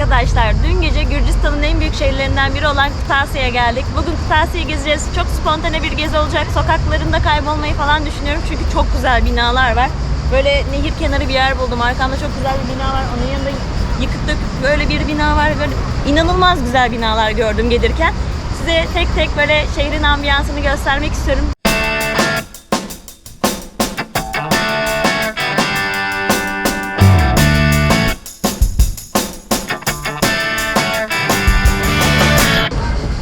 arkadaşlar. Dün gece Gürcistan'ın en büyük şehirlerinden biri olan Kırtasiye'ye geldik. Bugün Kırtasiye'yi gezeceğiz. Çok spontane bir gezi olacak. Sokaklarında kaybolmayı falan düşünüyorum. Çünkü çok güzel binalar var. Böyle nehir kenarı bir yer buldum. Arkamda çok güzel bir bina var. Onun yanında yıkık dökük böyle bir bina var. Böyle inanılmaz güzel binalar gördüm gelirken. Size tek tek böyle şehrin ambiyansını göstermek istiyorum.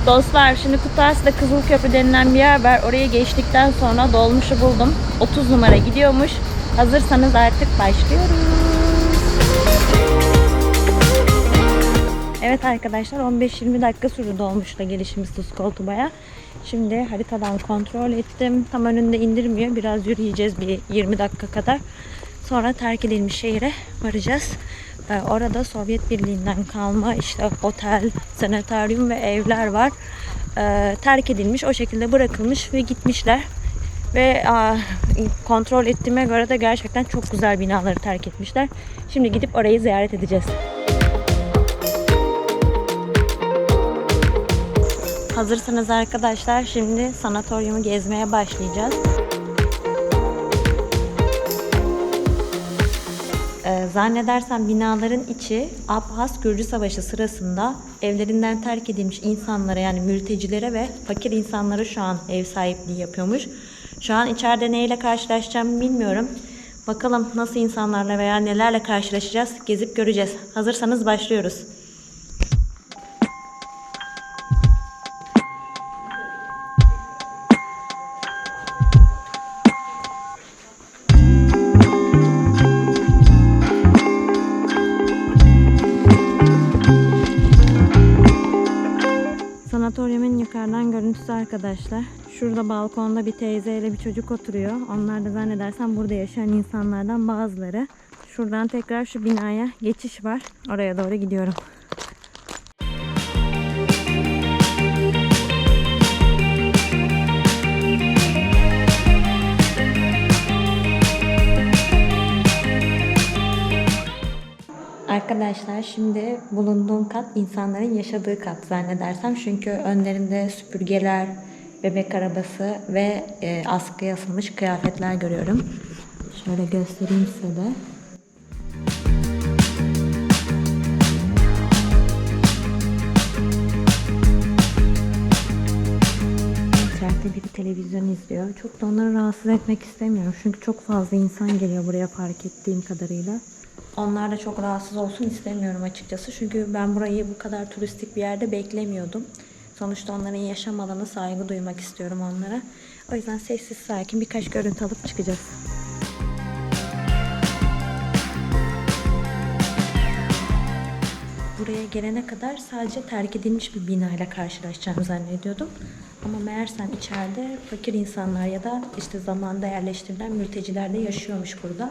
Dostlar şimdi Kutasya'da Kızılköprü denilen bir yer var. Oraya geçtikten sonra dolmuşu buldum. 30 numara gidiyormuş. Hazırsanız artık başlıyoruz. Evet arkadaşlar 15-20 dakika sürdü dolmuşla gelişimiz Tuzkoltuba'ya. Şimdi haritadan kontrol ettim. Tam önünde indirmiyor. Biraz yürüyeceğiz bir 20 dakika kadar. Sonra terk edilmiş şehre varacağız. Ee, orada Sovyet Birliği'nden kalma işte otel, sanitaryum ve evler var. Ee, terk edilmiş, o şekilde bırakılmış ve gitmişler. Ve aa, kontrol ettiğime göre de gerçekten çok güzel binaları terk etmişler. Şimdi gidip orayı ziyaret edeceğiz. Hazırsanız arkadaşlar şimdi sanatoryumu gezmeye başlayacağız. Zannedersem binaların içi Abhaz Gürcü Savaşı sırasında evlerinden terk edilmiş insanlara yani mültecilere ve fakir insanlara şu an ev sahipliği yapıyormuş. Şu an içeride neyle karşılaşacağımı bilmiyorum. Bakalım nasıl insanlarla veya nelerle karşılaşacağız gezip göreceğiz. Hazırsanız başlıyoruz. Arkadaşlar. Şurada balkonda bir teyzeyle bir çocuk oturuyor. Onlar da zannedersem burada yaşayan insanlardan bazıları. Şuradan tekrar şu binaya geçiş var. Oraya doğru gidiyorum. Arkadaşlar şimdi bulunduğum kat insanların yaşadığı kat zannedersem. Çünkü önlerinde süpürgeler, bebek arabası ve e, askıya asılmış kıyafetler görüyorum. Şöyle göstereyim size de. İçeride biri televizyon izliyor. Çok da onları rahatsız etmek istemiyorum. Çünkü çok fazla insan geliyor buraya fark ettiğim kadarıyla. Onlar da çok rahatsız olsun istemiyorum açıkçası. Çünkü ben burayı bu kadar turistik bir yerde beklemiyordum. Sonuçta onların yaşam alanı saygı duymak istiyorum onlara. O yüzden sessiz sakin birkaç görüntü alıp çıkacağız. Buraya gelene kadar sadece terk edilmiş bir binayla karşılaşacağımı zannediyordum. Ama meğersem içeride fakir insanlar ya da işte zamanda yerleştirilen mülteciler de yaşıyormuş burada.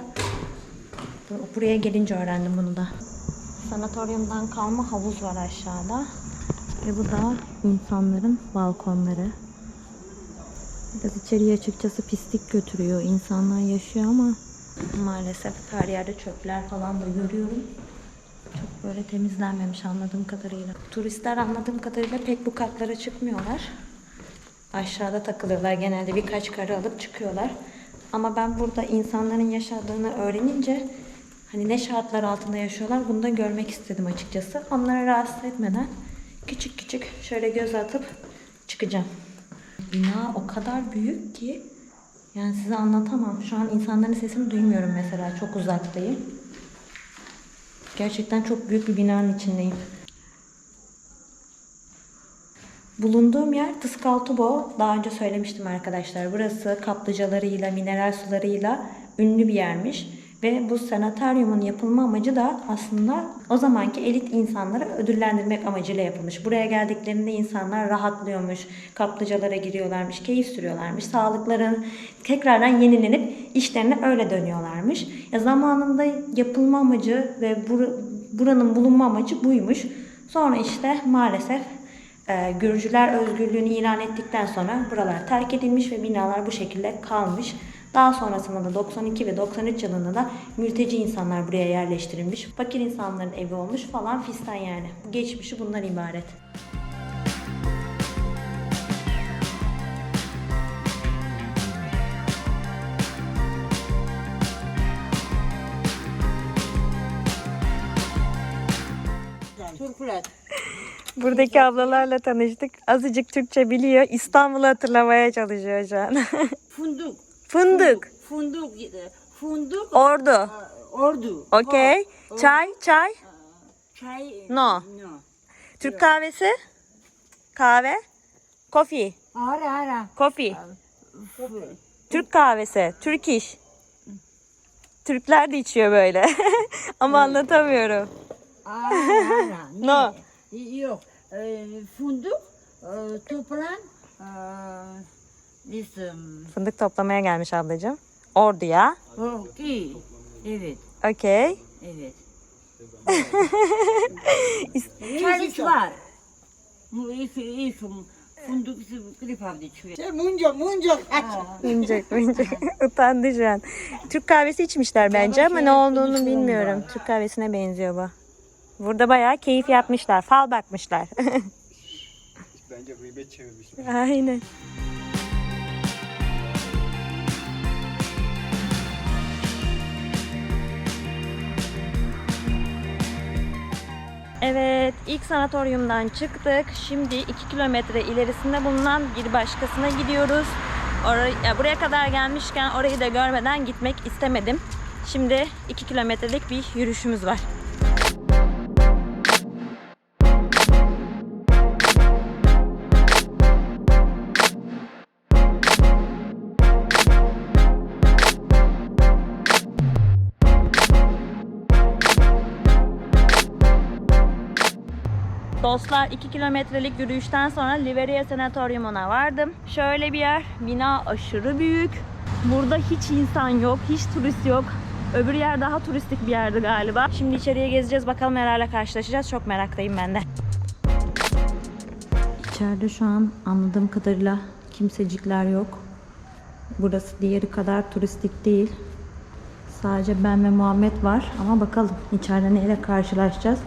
Bu- Buraya gelince öğrendim bunu da. Sanatoryumdan kalma havuz var aşağıda. Ve bu da insanların balkonları. Biraz içeriye açıkçası pislik götürüyor. İnsanlar yaşıyor ama maalesef her yerde çöpler falan da görüyorum. Çok böyle temizlenmemiş anladığım kadarıyla. Turistler anladığım kadarıyla pek bu katlara çıkmıyorlar. Aşağıda takılıyorlar. Genelde birkaç kare alıp çıkıyorlar. Ama ben burada insanların yaşadığını öğrenince hani ne şartlar altında yaşıyorlar bunu da görmek istedim açıkçası. Onları rahatsız etmeden küçük küçük şöyle göz atıp çıkacağım. Bina o kadar büyük ki yani size anlatamam. Şu an insanların sesini duymuyorum mesela. Çok uzaktayım. Gerçekten çok büyük bir binanın içindeyim. Bulunduğum yer Tıskaltubo. Daha önce söylemiştim arkadaşlar. Burası kaplıcalarıyla, mineral sularıyla ünlü bir yermiş. Ve bu sanataryumun yapılma amacı da aslında o zamanki elit insanları ödüllendirmek amacıyla yapılmış. Buraya geldiklerinde insanlar rahatlıyormuş, kaplıcalara giriyorlarmış, keyif sürüyorlarmış. Sağlıkların tekrardan yenilenip işlerine öyle dönüyorlarmış. Ya zamanında yapılma amacı ve bur- buranın bulunma amacı buymuş. Sonra işte maalesef e, Gürcüler özgürlüğünü ilan ettikten sonra buralar terk edilmiş ve binalar bu şekilde kalmış. Daha sonrasında da 92 ve 93 yılında da mülteci insanlar buraya yerleştirilmiş. Fakir insanların evi olmuş falan fistan yani. Geçmişi bundan ibaret. Türkler. Buradaki ablalarla tanıştık. Azıcık Türkçe biliyor. İstanbul'u hatırlamaya çalışıyor şu an. Funduk. Fındık. Funduk. Funduk. Ordu. e, Ordu. Okey. O- Çay, çay. Çay. No. No. Türk kahvesi. Kahve. Coffee. Ara ara. Coffee. Türk kahvesi. Türk iş. Türkler de içiyor böyle. Ama anlatamıyorum. Ara ara. No. Ne? Yok. E, Funduk. e, Toplan. e, Um, Fındık toplamaya gelmiş ablacığım. Orduya. Okey. Evet. Okey. Evet. Çay var. Bu ilk ilk funduk klip avdı çıkıyor. Munco, munco. Mincek mincek. Utandı şu an. Türk kahvesi içmişler bence ama ne olduğunu bilmiyorum. Türk kahvesine benziyor bu. Burada bayağı keyif yapmışlar. Fal bakmışlar. Bence gıybet çevirmiş. Aynen. Evet, ilk sanatoryumdan çıktık. Şimdi 2 kilometre ilerisinde bulunan bir başkasına gidiyoruz. Oraya, ya buraya kadar gelmişken orayı da görmeden gitmek istemedim. Şimdi 2 kilometrelik bir yürüyüşümüz var. Dostlar 2 kilometrelik yürüyüşten sonra Liberia Sanatoryumuna vardım. Şöyle bir yer. Bina aşırı büyük. Burada hiç insan yok, hiç turist yok. Öbür yer daha turistik bir yerdi galiba. Şimdi içeriye gezeceğiz. Bakalım nelerle karşılaşacağız. Çok meraktayım ben de. İçeride şu an anladığım kadarıyla kimsecikler yok. Burası diğeri kadar turistik değil. Sadece ben ve Muhammed var. Ama bakalım içeride neyle karşılaşacağız.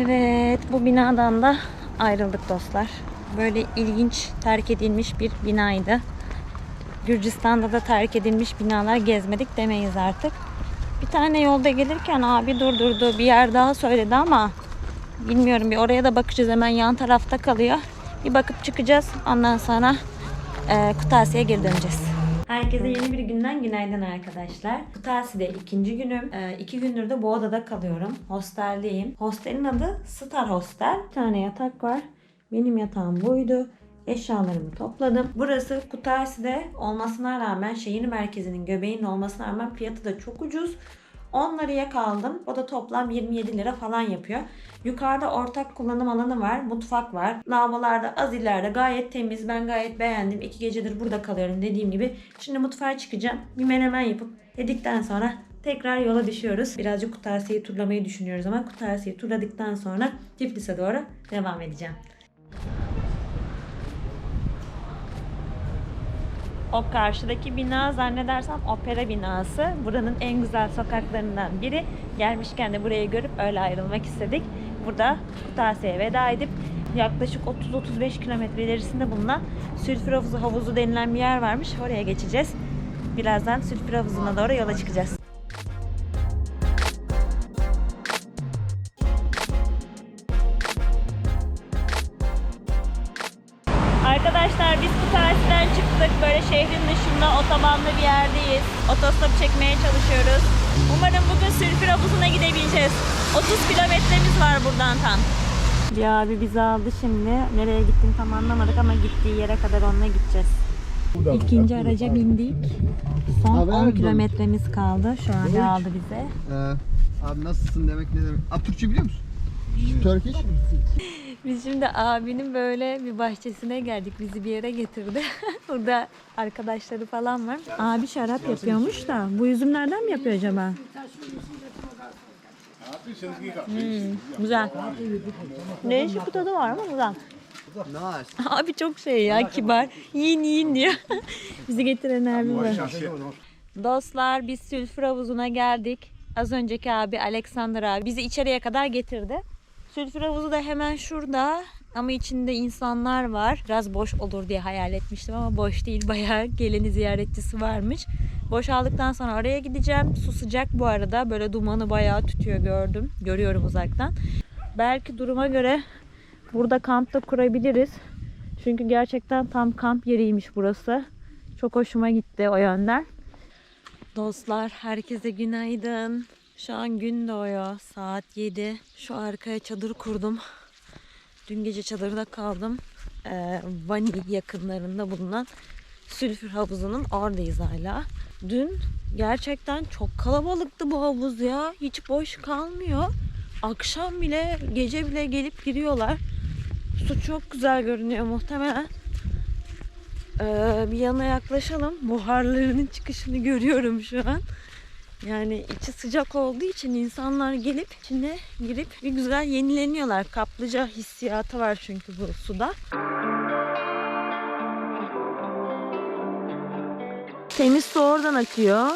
Evet, bu binadan da ayrıldık dostlar. Böyle ilginç terk edilmiş bir binaydı. Gürcistan'da da terk edilmiş binalar gezmedik demeyiz artık. Bir tane yolda gelirken abi durdurdu bir yer daha söyledi ama bilmiyorum bir oraya da bakacağız hemen yan tarafta kalıyor. Bir bakıp çıkacağız ondan sonra e, Kutasya'ya geri döneceğiz. Herkese yeni bir günden günaydın arkadaşlar. Kutasi'de ikinci günüm. Ee, iki gündür de bu odada kalıyorum. Hosteldeyim. Hostelin adı Star Hostel. Bir tane yatak var. Benim yatağım buydu. Eşyalarımı topladım. Burası Kutasi'de olmasına rağmen şehir merkezinin göbeğinin olmasına rağmen fiyatı da çok ucuz. 10 liraya kaldım. O da toplam 27 lira falan yapıyor. Yukarıda ortak kullanım alanı var. Mutfak var. Lavabolarda az ileride gayet temiz. Ben gayet beğendim. İki gecedir burada kalıyorum dediğim gibi. Şimdi mutfağa çıkacağım. Bir menemen yapıp yedikten sonra tekrar yola düşüyoruz. Birazcık Kutasya'yı turlamayı düşünüyoruz ama Kutasya'yı turladıktan sonra Tiflis'e doğru devam edeceğim. O karşıdaki bina zannedersem opera binası. Buranın en güzel sokaklarından biri. Gelmişken de burayı görüp öyle ayrılmak istedik. Burada Kutasya'ya veda edip yaklaşık 30-35 kilometre ilerisinde bulunan Sülfür Havuzu, havuzu denilen bir yer varmış. Oraya geçeceğiz. Birazdan Sülfür Havuzu'na doğru yola çıkacağız. Otostop çekmeye çalışıyoruz. Umarım bugün Sülfür Havuzu'na gidebileceğiz. 30 kilometremiz var buradan tam. Bir abi bizi aldı şimdi. Nereye gittiğini tam anlamadık ama gittiği yere kadar onunla gideceğiz. İkinci araca bindik. Son Haber 10 mi? kilometremiz kaldı. Şu an aldı bize. Ee, abi nasılsın demek ne demek? Abi Türkçe biliyor musun? Turkish? Biz şimdi abinin böyle bir bahçesine geldik. Bizi bir yere getirdi. Burada arkadaşları falan var. Abi şarap yapıyormuş da bu üzümlerden mi yapıyor acaba? Hmm, güzel. Değişik bir tadı var ama güzel. Abi çok şey ya kibar. Yiyin yiyin diyor. Bizi getiren abi var. Dostlar biz sülfür havuzuna geldik. Az önceki abi Alexander abi bizi içeriye kadar getirdi. Sülfür havuzu da hemen şurada ama içinde insanlar var. Biraz boş olur diye hayal etmiştim ama boş değil. Bayağı geleni ziyaretçisi varmış. Boşaldıktan sonra oraya gideceğim. Su sıcak bu arada. Böyle dumanı bayağı tütüyor gördüm. Görüyorum uzaktan. Belki duruma göre burada kamp da kurabiliriz. Çünkü gerçekten tam kamp yeriymiş burası. Çok hoşuma gitti o yönden. Dostlar herkese günaydın. Şu an gün doğuyor. Saat 7. Şu arkaya çadır kurdum. Dün gece çadırda kaldım. Ee, Vani yakınlarında bulunan sülfür havuzunun oradayız hala. Dün gerçekten çok kalabalıktı bu havuz ya. Hiç boş kalmıyor. Akşam bile, gece bile gelip giriyorlar. Su çok güzel görünüyor muhtemelen. Ee, bir yana yaklaşalım. Buharlarının çıkışını görüyorum şu an. Yani içi sıcak olduğu için insanlar gelip içine girip bir güzel yenileniyorlar. Kaplıca hissiyatı var çünkü bu suda. Temiz su oradan akıyor.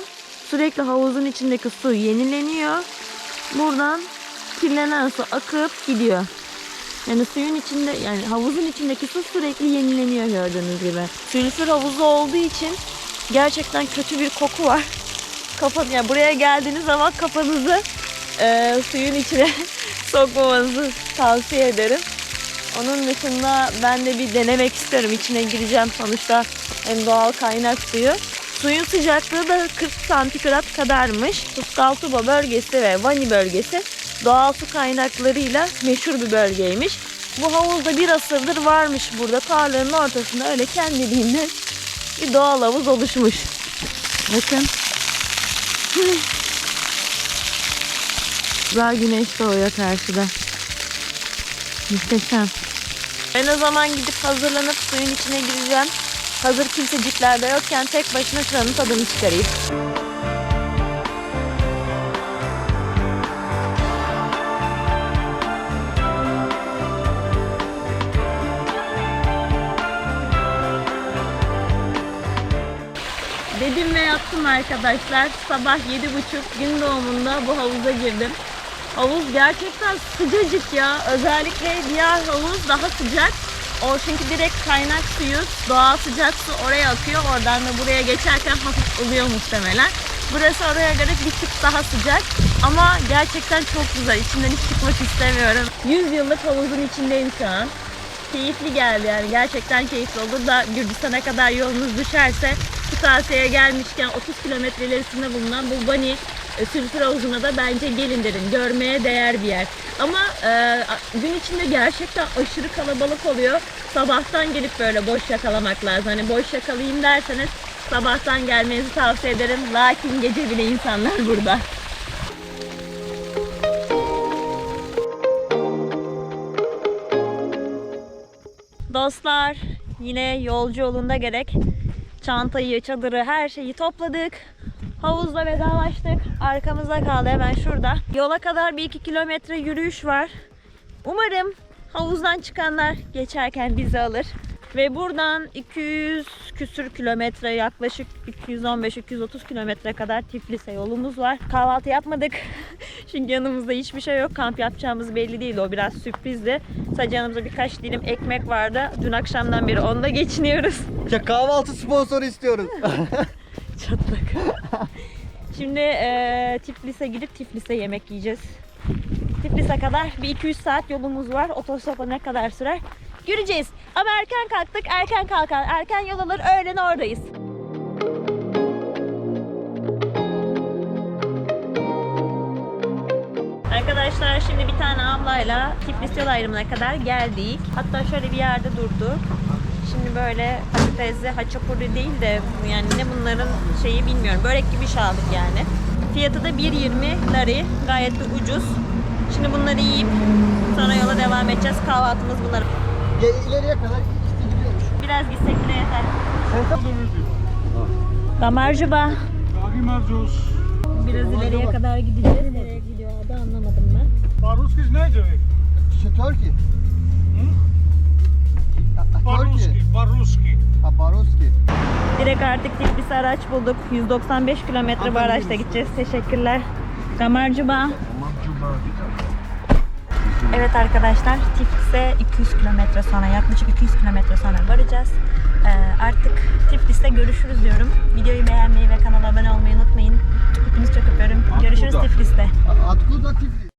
Sürekli havuzun içindeki su yenileniyor. Buradan kirlenen su akıp gidiyor. Yani suyun içinde yani havuzun içindeki su sürekli yenileniyor gördüğünüz gibi. Sülfür havuzu olduğu için gerçekten kötü bir koku var. Kafa, yani buraya geldiğiniz zaman kafanızı e, suyun içine sokmamanızı tavsiye ederim. Onun dışında ben de bir denemek isterim. İçine gireceğim sonuçta hem doğal kaynak suyu. Suyun sıcaklığı da 40 santigrat kadarmış. Tutkaltuba bölgesi ve Vani bölgesi doğal su kaynaklarıyla meşhur bir bölgeymiş. Bu havuzda bir asırdır varmış burada. Tarlanın ortasında öyle kendiliğinden bir doğal havuz oluşmuş. Bakın. Güzel güneş doğuyor karşıda. Muhteşem. Ben o zaman gidip hazırlanıp suyun içine gireceğim. Hazır kimsecikler de yokken tek başına şuranın tadını çıkarayım. Dedim ve yaptım arkadaşlar. Sabah yedi buçuk gün doğumunda bu havuza girdim. Havuz gerçekten sıcacık ya. Özellikle diğer havuz daha sıcak. O çünkü direkt kaynak suyu, doğal sıcak su oraya akıyor. Oradan da buraya geçerken hafif oluyor muhtemelen. Burası oraya göre bir tık daha sıcak. Ama gerçekten çok güzel. İçinden hiç çıkmak istemiyorum. 100 yıllık havuzun içindeyim şu an keyifli geldi yani gerçekten keyifli olur da Gürcistan'a kadar yolunuz düşerse Kırtasiye'ye gelmişken 30 kilometre ilerisinde bulunan bu Bani e, sülfür havuzuna da bence gelin derim. Görmeye değer bir yer. Ama e, gün içinde gerçekten aşırı kalabalık oluyor. Sabahtan gelip böyle boş yakalamak lazım. Hani boş yakalayayım derseniz sabahtan gelmenizi tavsiye ederim. Lakin gece bile insanlar burada. Dostlar yine yolcu yolunda gerek çantayı, çadırı, her şeyi topladık. Havuzla vedalaştık. Arkamızda kaldı hemen şurada. Yola kadar bir iki kilometre yürüyüş var. Umarım havuzdan çıkanlar geçerken bizi alır. Ve buradan 200 küsür kilometre yaklaşık 215-230 kilometre kadar Tiflis'e yolumuz var. Kahvaltı yapmadık. Çünkü yanımızda hiçbir şey yok. Kamp yapacağımız belli değildi. O biraz sürprizdi. Sadece yanımızda birkaç dilim ekmek vardı. Dün akşamdan beri onda geçiniyoruz. Ya kahvaltı sponsoru istiyoruz. Çatlak. Şimdi eee Tiflis'e gidip Tiflis'e yemek yiyeceğiz. Tiflis'e kadar bir 2-3 saat yolumuz var. Otostopla ne kadar sürer? Göreceğiz. Ama erken kalktık, erken kalkan, erken yol alır, öğlen oradayız. Arkadaşlar şimdi bir tane ablayla Tiflis yol ayrımına kadar geldik. Hatta şöyle bir yerde durduk. Şimdi böyle patatesli haçapuri değil de yani ne bunların şeyi bilmiyorum. Börek gibi şey aldık yani. Fiyatı da 1.20 lari. Gayet de ucuz. Şimdi bunları yiyip sonra yola devam edeceğiz. Kahvaltımız bunlar. Ge- ileriye kadar işte gidiyormuş. Biraz gitsek bile yeter. Damarcuba. Dagi Marcos. Biraz ileriye kadar gideceğiz. Nereye gidiyor adı anlamadım ben. Baruski ne demek? İşte Turkey. Baruski, Baruski. Ha. Direkt artık Tiflis'e araç bulduk. 195 kilometre bu araçla gideceğiz. Teşekkürler. Damarcuba. Evet arkadaşlar Tiflis'e 200 kilometre sonra yaklaşık 200 kilometre sonra varacağız. Ee, artık Tiflis'te görüşürüz diyorum. Videoyu beğenmeyi ve kanala abone olmayı unutmayın. Hepinizi çok öpüyorum. Görüşürüz Tiflis'te. Atkuda Tiflis.